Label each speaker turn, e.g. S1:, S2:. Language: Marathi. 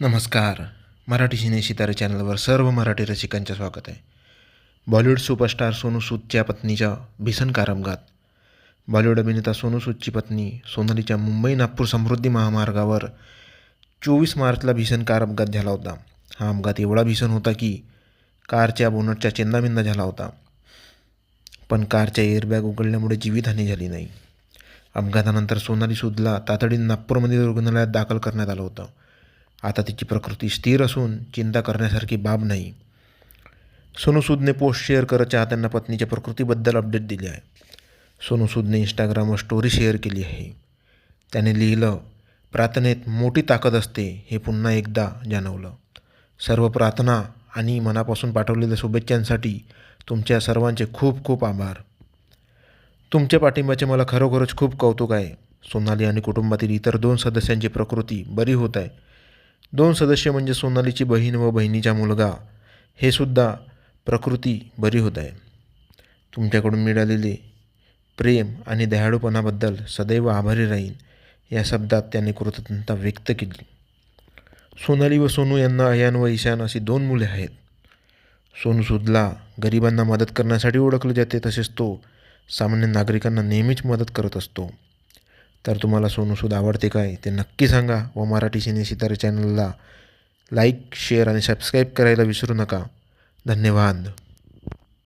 S1: नमस्कार. मराठी सिने सितारे चॅनलवर सर्व मराठी रसिकांचे स्वागत आहे. बॉलिवूड सुपरस्टार सोनू सूदच्या पत्नीच्या भीषण कार अपघात बॉलिवूड अभिनेता सोनू सूदची पत्नी सोनालीच्या मुंबई नागपूर समृद्धी महामार्गावर चोवीस मार्चला भीषण कार अपघात झाला होता. हा अपघात एवढा भीषण होता की कारच्या बोनटच्या चेंदाबिंदा झाला होता. पण कारच्या एअरबॅग उघडल्यामुळे जीवितहानी झाली नाही. अपघातानंतर सोनाली सूदला तातडीने नागपूरमधील रुग्णालयात दाखल करण्यात आलं होतं. आता तिची प्रकृती स्थिर असून चिंता करण्यासारखी बाब नाही. सोनू सूदने पोस्ट शेअर करत चाहत्यांना पत्नीच्या प्रकृतीबद्दल अपडेट दिले आहे. सोनू सूदने इंस्टाग्रामवर स्टोरी शेअर केली आहे. त्याने लिहिलं प्रार्थनेत मोठी ताकद असते हे पुन्हा एकदा जाणवलं. सर्व प्रार्थना आणि मनापासून पाठवलेल्या शुभेच्छांसाठी तुमच्या सर्वांचे खूप खूप आभार. तुमच्या पाठिंब्याचे मला खरोखरच खूप कौतुक आहे. सोनाली आणि कुटुंबातील इतर दोन सदस्यांची प्रकृती बरी होत आहे. दोन सदस्य म्हणजे सोनालीची बहीण व बहिणीचा मुलगा. हे सुद्धा प्रकृती बरी होत आहे. तुमच्याकडून मिळालेले प्रेम आणि दयाळूपणाबद्दल सदैव आभारी राहीन या शब्दात त्यांनी कृतज्ञता व्यक्त केली. सोनाली व सोनू यांना अयान व ईशान अशी दोन मुले आहेत. सोनू सुदला गरिबांना मदत करण्यासाठी ओळखले जाते तसेच तो सामान्य नागरिकांना नेहमीच मदत करत असतो. तर तुम्हाला सोनू सूद आवडते काय ते नक्की सांगा व मराठी सिने सितारे चॅनलला लाईक शेअर आणि सबस्क्राईब करायला विसरू नका. धन्यवाद.